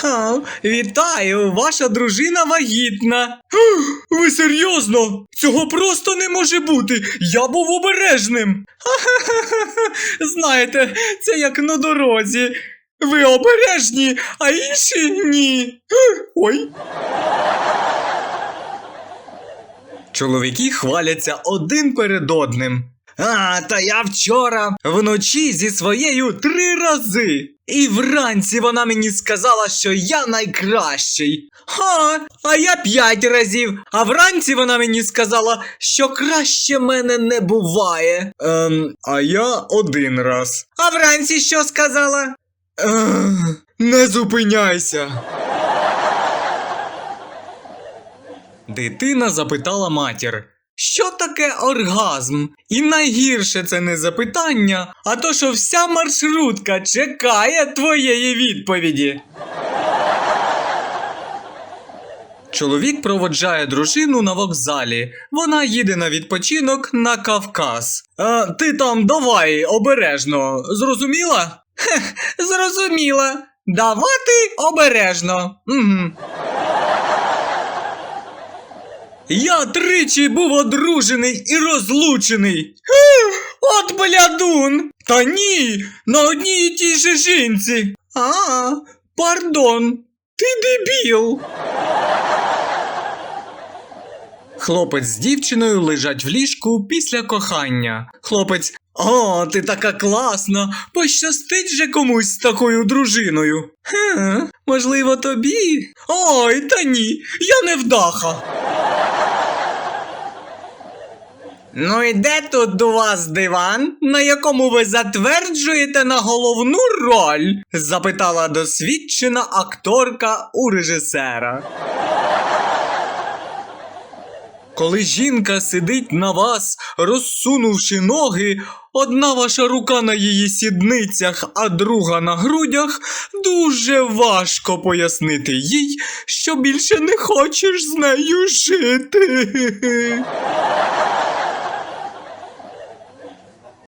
Ха, вітаю, ваша дружина вагітна. Ви серйозно? Цього просто не може бути. Я був обережним. Ха-ха-ха-ха. Знаєте, це як на дорозі. Ви обережні, а інші ні. Ой. Чоловіки хваляться один перед одним. А, та я вчора вночі зі своєю три рази. І вранці вона мені сказала, що я найкращий. Ха, а я п'ять разів. А вранці вона мені сказала, що краще мене не буває. Ем, а я один раз. А вранці що сказала? Ех, не зупиняйся. Дитина запитала матір. Що таке оргазм? І найгірше це не запитання, а то, що вся маршрутка чекає твоєї відповіді. Чоловік проводжає дружину на вокзалі. Вона їде на відпочинок на Кавказ. А, ти там давай обережно, зрозуміла? Хех, зрозуміла. Давати обережно. Угу. Я тричі був одружений і розлучений. От блядун! Та ні, на одній і тій же жінці. А, пардон, ти дебіл. Хлопець з дівчиною лежать в ліжку після кохання. Хлопець. О, ти така класна! Пощастить же комусь з такою дружиною. Хе, можливо, тобі? Ой, та ні, я не вдаха. Ну і де тут у вас диван, на якому ви затверджуєте на головну роль? запитала досвідчена акторка у режисера. Коли жінка сидить на вас, розсунувши ноги, одна ваша рука на її сідницях, а друга на грудях, дуже важко пояснити їй, що більше не хочеш з нею жити.